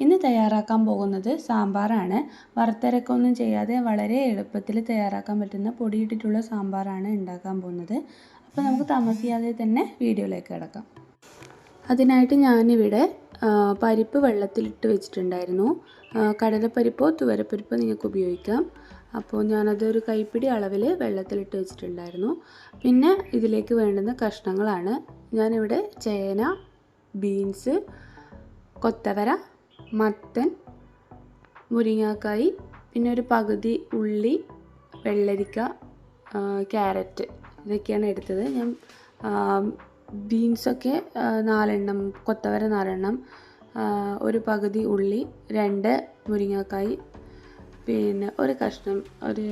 ഇന്ന് തയ്യാറാക്കാൻ പോകുന്നത് സാമ്പാറാണ്. വറുത്തരക്കൊന്നും ചെയ്യാതെ വളരെ എളുപ്പത്തിൽ തയ്യാറാക്കാൻ പറ്റുന്ന പൊടിയിട്ടിട്ടുള്ള സാമ്പാറാണ് ഉണ്ടാക്കാൻ പോകുന്നത്. അപ്പോൾ നമുക്ക് താമസിയാതെ തന്നെ വീഡിയോയിലേക്ക് കിടക്കാം. അതിനായിട്ട് ഞാനിവിടെ പരിപ്പ് വെള്ളത്തിലിട്ട് വെച്ചിട്ടുണ്ടായിരുന്നു. കടലപ്പരിപ്പോ തുവരപ്പരിപ്പോ നിങ്ങൾക്ക് ഉപയോഗിക്കാം. അപ്പോൾ ഞാനതൊരു കൈപ്പിടി അളവിൽ വെള്ളത്തിലിട്ട് വെച്ചിട്ടുണ്ടായിരുന്നു. പിന്നെ ഇതിലേക്ക് വേണ്ടുന്ന കഷ്ണങ്ങളാണ്. ഞാനിവിടെ ചേന ബീൻസ് കൊത്തവര മത്തൻ മുരിങ്ങാക്കായി പിന്നെ ഒരു പകുതി ഉള്ളി വെള്ളരിക്ക ക്യാരറ്റ് ഇതൊക്കെയാണ് എടുത്തത്. ഞാൻ ബീൻസൊക്കെ നാലെണ്ണം കൊത്തവര നാലെണ്ണം ഒരു പകുതി ഉള്ളി രണ്ട് മുരിങ്ങാക്കായി പിന്നെ ഒരു കഷ്ണം ഒരു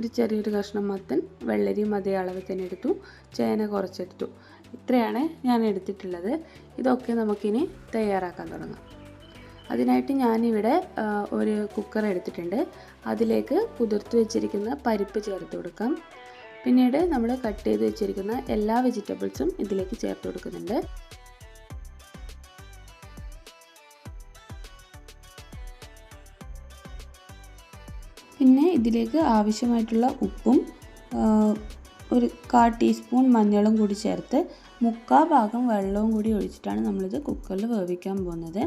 ഒരു ചെറിയൊരു കഷ്ണം മത്തൻ വെള്ളരിയും അതേ അളവിൽ തന്നെ എടുത്തു ചേന കുറച്ചെടുത്തു ഇത്രയാണ് ഞാൻ എടുത്തിട്ടുള്ളത്. ഇതൊക്കെ നമുക്കിനി തയ്യാറാക്കാൻ തുടങ്ങാം. അതിനായിട്ട് ഞാനിവിടെ ഒരു കുക്കർ എടുത്തിട്ടുണ്ട്. അതിലേക്ക് കുതിർത്ത് വെച്ചിരിക്കുന്ന പരിപ്പ് ചേർത്ത് കൊടുക്കാം. പിന്നീട് നമ്മൾ കട്ട് ചെയ്ത് വെച്ചിരിക്കുന്ന എല്ലാ വെജിറ്റബിൾസും ഇതിലേക്ക് ചേർത്ത് കൊടുക്കുന്നുണ്ട്. പിന്നെ ഇതിലേക്ക് ആവശ്യമായിട്ടുള്ള ഉപ്പും ഒരു കാ ടീസ്പൂൺ മഞ്ഞളും കൂടി ചേർത്ത് മുക്കാ ഭാഗം വെള്ളവും കൂടി ഒഴിച്ചിട്ടാണ് നമ്മളിത് കുക്കറിൽ വേവിക്കാൻ പോകുന്നത്.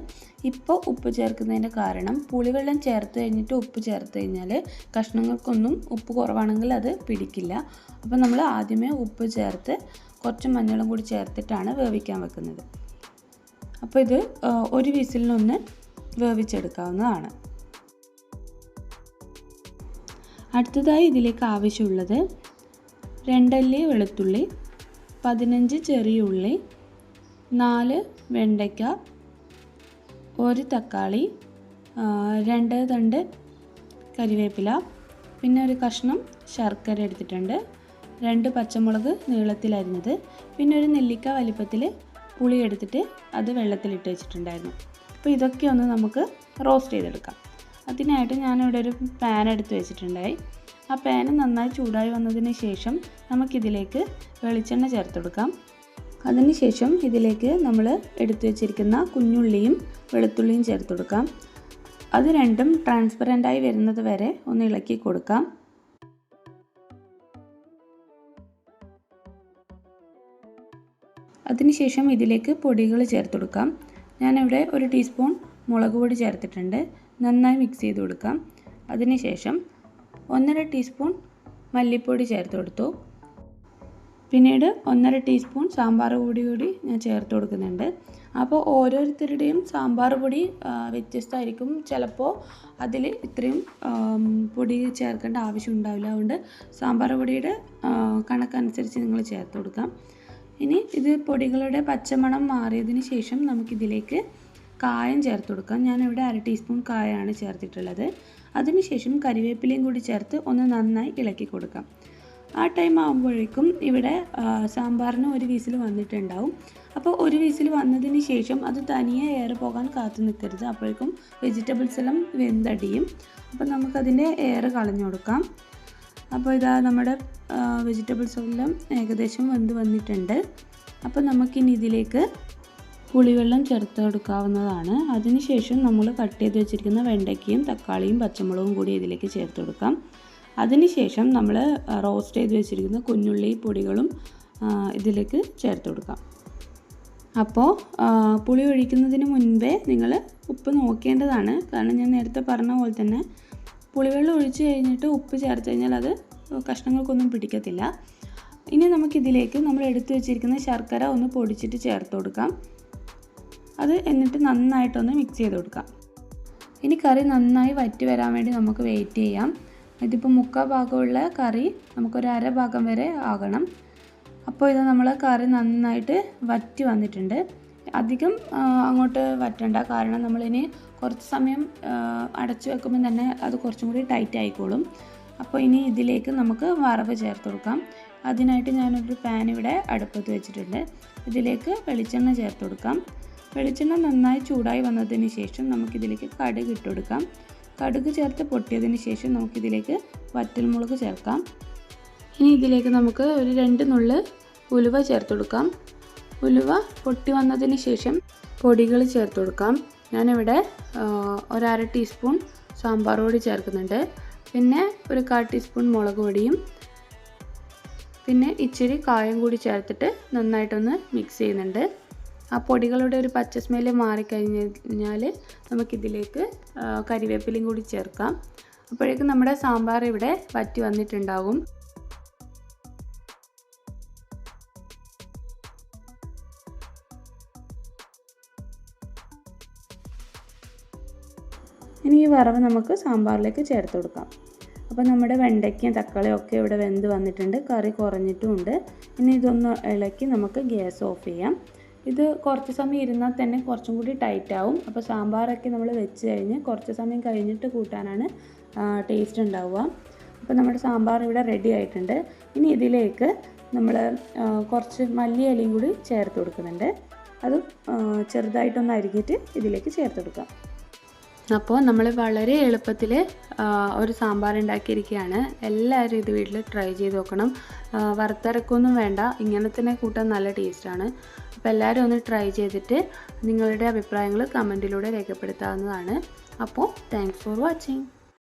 ഇപ്പോൾ ഉപ്പ് ചേർക്കുന്നതിന്റെ കാരണം പുളിവെള്ളം ചേർത്ത് കഴിഞ്ഞിട്ട് ഉപ്പ് ചേർത്ത് കഴിഞ്ഞാൽ കഷ്ണങ്ങൾക്കൊന്നും ഉപ്പ് കുറവാണെങ്കിൽ അത് പിടിക്കില്ല. അപ്പോൾ നമ്മൾ ആദ്യമേ ഉപ്പ് ചേർത്ത് കുറച്ച് മഞ്ഞളും കൂടി ചേർത്തിട്ടാണ് വേവിക്കാൻ വെക്കുന്നത്. അപ്പോൾ ഇത് ഒരു വിസിലിനൊന്ന് വേവിച്ചെടുക്കാവുന്നതാണ്. അടുത്തതായി ഇതിലേക്ക് ആവശ്യമുള്ളത് രണ്ടല്ലി വെളുത്തുള്ളി പതിനഞ്ച് ചെറിയ ഉള്ളി നാല് വെണ്ടയ്ക്ക ഒരു തക്കാളി രണ്ട് തണ്ട് കരിവേപ്പില പിന്നെ ഒരു കഷ്ണം ശർക്കര എടുത്തിട്ടുണ്ട്. രണ്ട് പച്ചമുളക് നീളത്തിലരിഞ്ഞത്. പിന്നെ ഒരു നെല്ലിക്ക വലിപ്പത്തിൽ പുളി എടുത്തിട്ട് അത് വെള്ളത്തിലിട്ട് വെച്ചിട്ടുണ്ടായിരുന്നു. അപ്പോൾ ഇതൊക്കെ ഒന്ന് നമുക്ക് റോസ്റ്റ് ചെയ്തെടുക്കാം. അതിനായിട്ട് ഞാനിവിടെ ഒരു പാൻ എടുത്ത് വെച്ചിട്ടുണ്ടായി. ആ പാൻ നന്നായി ചൂടായി വന്നതിന് ശേഷം നമുക്കിതിലേക്ക് വെളിച്ചെണ്ണ ചേർത്ത് കൊടുക്കാം. അതിനുശേഷം ഇതിലേക്ക് നമ്മൾ എടുത്തു വെച്ചിരിക്കുന്ന കുഞ്ഞുള്ളിയും വെളുത്തുള്ളിയും ചേർത്ത് കൊടുക്കാം. അത് രണ്ടും ട്രാൻസ്പെറന്റായി വരുന്നത് വരെ ഒന്ന് ഇളക്കി കൊടുക്കാം. അതിനുശേഷം ഇതിലേക്ക് പൊടികൾ ചേർത്ത് കൊടുക്കാം. ഞാനിവിടെ ഒരു ടീസ്പൂൺ മുളക് പൊടി ചേർത്തിട്ടുണ്ട്. നന്നായി മിക്സ് ചെയ്ത് കൊടുക്കാം. അതിനുശേഷം ഒന്നര ടീസ്പൂൺ മല്ലിപ്പൊടി ചേർത്ത് കൊടുത്തു. പിന്നീട് ഒന്നര ടീസ്പൂൺ സാമ്പാർ പൊടി കൂടി ഞാൻ ചേർത്ത് കൊടുക്കുന്നുണ്ട്. അപ്പോൾ ഓരോരുത്തരുടെയും സാമ്പാർ പൊടി വ്യത്യസ്തമായിരിക്കും. ചിലപ്പോൾ അതിൽ ഇത്രയും പൊടി ചേർക്കേണ്ട ആവശ്യം ഉണ്ടാവില്ല. അതുകൊണ്ട് സാമ്പാർ പൊടിയുടെ കണക്കനുസരിച്ച് നിങ്ങൾ ചേർത്ത് കൊടുക്കാം. ഇനി ഇത് പൊടികളുടെ പച്ചമണം മാറിയതിന് ശേഷം നമുക്കിതിലേക്ക് കായം ചേർത്ത് കൊടുക്കാം. ഞാൻ ഞാനിവിടെ അര ടീസ്പൂൺ കായമാണ് ചേർത്തിട്ടുള്ളത്. അതിനുശേഷം കരിവേപ്പിലയും കൂടി ചേർത്ത് ഒന്ന് നന്നായി ഇളക്കി കൊടുക്കാം. ആ ടൈം ആകുമ്പോഴേക്കും ഇവിടെ സാമ്പാറിന് ഒരു വിസിൽ വന്നിട്ടുണ്ടാവും. അപ്പോൾ ഒരു വിസിൽ വന്നതിന് ശേഷം അത് തനിയെ എയർ പോകാൻ കാത്തു നിൽക്കരുത് അപ്പോഴേക്കും വെജിറ്റബിൾസ് എല്ലാം വെന്തടിയും. അപ്പോൾ നമുക്കതിന്റെ എയർ കളഞ്ഞു കൊടുക്കാം. അപ്പോൾ ഇതാ നമ്മുടെ വെജിറ്റബിൾസ് എല്ലാം ഏകദേശം വെന്ത് വന്നിട്ടുണ്ട്. അപ്പോൾ നമുക്കിനി ഇതിലേക്ക് പുളിവെള്ളം ചേർത്ത് കൊടുക്കാവുന്നതാണ്. അതിനുശേഷം നമ്മൾ കട്ട് ചെയ്ത് വെച്ചിരിക്കുന്ന വെണ്ടയ്ക്കയും തക്കാളിയും പച്ചമുളകും കൂടി ഇതിലേക്ക് ചേർത്ത് കൊടുക്കാം. അതിനുശേഷം നമ്മൾ റോസ്റ്റ് ചെയ്ത് വെച്ചിരിക്കുന്ന കുഞ്ഞുള്ളി പൊടികളും ഇതിലേക്ക് ചേർത്ത് കൊടുക്കാം. അപ്പോൾ പുളി ഒഴിക്കുന്നതിന് മുൻപേ നിങ്ങൾ ഉപ്പ് നോക്കേണ്ടതാണ്. കാരണം ഞാൻ നേരത്തെ പറഞ്ഞ പോലെ തന്നെ പുളിവെള്ളം ഒഴിച്ച് കഴിഞ്ഞിട്ട് ഉപ്പ് ചേർത്ത് കഴിഞ്ഞാൽ അത് കഷ്ണങ്ങൾക്കൊന്നും പിടിക്കത്തില്ല. ഇനി നമുക്കിതിലേക്ക് നമ്മൾ എടുത്തു വെച്ചിരിക്കുന്ന ശർക്കര ഒന്ന് പൊടിച്ചിട്ട് ചേർത്ത് കൊടുക്കാം. അത് എന്നിട്ട് നന്നായിട്ടൊന്ന് മിക്സ് ചെയ്ത് കൊടുക്കാം ഇനി കറി നന്നായി വറ്റി വരാൻ വേണ്ടി നമുക്ക് വെയിറ്റ് ചെയ്യാം. ഇതിപ്പോൾ മുക്കാൽ ഭാഗമുള്ള കറി നമുക്കൊരു അര ഭാഗം വരെ ആകണം. അപ്പോൾ ഇത് നമ്മൾ കറി നന്നായിട്ട് വറ്റി വന്നിട്ടുണ്ട്. അധികം അങ്ങോട്ട് വറ്റണ്ട. കാരണം നമ്മളിനി കുറച്ച് സമയം അടച്ചു വെക്കുമ്പോൾ തന്നെ അത് കുറച്ചും കൂടി ടൈറ്റ് ആയിക്കോളും. അപ്പോൾ ഇനി ഇതിലേക്ക് നമുക്ക് വറവ് ചേർത്ത് കൊടുക്കാം. അതിനായിട്ട് ഞാനൊരു പാൻ ഇവിടെ അടുപ്പത്ത് വെച്ചിട്ടുണ്ട്. ഇതിലേക്ക് വെളിച്ചെണ്ണ ചേർത്ത് കൊടുക്കാം. വെളിച്ചെണ്ണ നന്നായി ചൂടായി വന്നതിന് ശേഷം നമുക്കിതിലേക്ക് കടുക് ഇട്ടുകൊടുക്കാം കടുക് ചേർത്ത് പൊട്ടിയതിന് ശേഷം നമുക്കിതിലേക്ക് വറ്റൽമുളക് ചേർക്കാം. ഇനി ഇതിലേക്ക് നമുക്ക് ഒരു രണ്ട് നുള്ള് ഉലുവ ചേർത്ത് കൊടുക്കാം. ഉലുവ പൊട്ടി വന്നതിന് ശേഷം പൊടികൾ ചേർത്ത് കൊടുക്കാം. ഞാനിവിടെ ഒരര ടീസ്പൂൺ സാമ്പാർ പൊടി ചേർക്കുന്നുണ്ട്. പിന്നെ ഒരു കാൽ ടീസ്പൂൺ മുളക് പൊടിയും പിന്നെ ഇച്ചിരി കായം കൂടി ചേർത്തിട്ട് നന്നായിട്ടൊന്ന് മിക്സ് ചെയ്യുന്നുണ്ട്. ആ പൊടികളുടെ ഒരു പച്ച സ്മെല്ല് കഴിഞ്ഞാൽ നമുക്കിതിലേക്ക് കരിവേപ്പിലയും കൂടി ചേർക്കാം. അപ്പോഴേക്കും നമ്മുടെ സാമ്പാർ ഇവിടെ വറ്റി വന്നിട്ടുണ്ടാകും ഇനി ഈ വറവ് നമുക്ക് സാമ്പാറിലേക്ക് ചേർത്ത് കൊടുക്കാം. അപ്പോൾ നമ്മുടെ വെണ്ടയ്ക്കയും തക്കാളിയും ഒക്കെ ഇവിടെ വെന്ത് വന്നിട്ടുണ്ട്. കറി കുറഞ്ഞിട്ടുമുണ്ട് ഇനി ഇതൊന്ന് ഇളക്കി നമുക്ക് ഗ്യാസ് ഓഫ് ചെയ്യാം. ഇത് കുറച്ച് സമയം ഇരുന്നാൽ തന്നെ കുറച്ചും കൂടി ടൈറ്റ് ആവും. അപ്പോൾ സാമ്പാറൊക്കെ നമ്മൾ വെച്ച് കഴിഞ്ഞ് കുറച്ച് സമയം കഴിഞ്ഞിട്ട് കൂട്ടാനാണ് ടേസ്റ്റ് ഉണ്ടാവുക. അപ്പോൾ നമ്മുടെ സാമ്പാർ ഇവിടെ റെഡി ആയിട്ടുണ്ട്. ഇനി ഇതിലേക്ക് നമ്മൾ കുറച്ച് മല്ലിയിലയും കൂടി ചേർത്ത് കൊടുക്കുന്നുണ്ട്. അത് ചെറുതായിട്ടൊന്ന് അരിഞ്ഞിട്ട് ഇതിലേക്ക് ചേർത്ത് കൊടുക്കാം. അപ്പോൾ നമ്മൾ വളരെ എളുപ്പത്തിൽ ഒരു സാമ്പാർ ഉണ്ടാക്കിയിരിക്കുകയാണ് എല്ലാവരും ഇത് വീട്ടിൽ ട്രൈ ചെയ്ത് നോക്കണം. വറുത്തിറക്കൊന്നും വേണ്ട. ഇങ്ങനെ തന്നെ കൂട്ടാൻ നല്ല ടേസ്റ്റാണ് അപ്പോൾ എല്ലാവരും ഒന്ന് ട്രൈ ചെയ്തിട്ട് നിങ്ങളുടെ അഭിപ്രായങ്ങൾ കമന്റിലൂടെ രേഖപ്പെടുത്താവുന്നതാണ്. അപ്പോൾ താങ്ക്സ് ഫോർ വാച്ചിങ്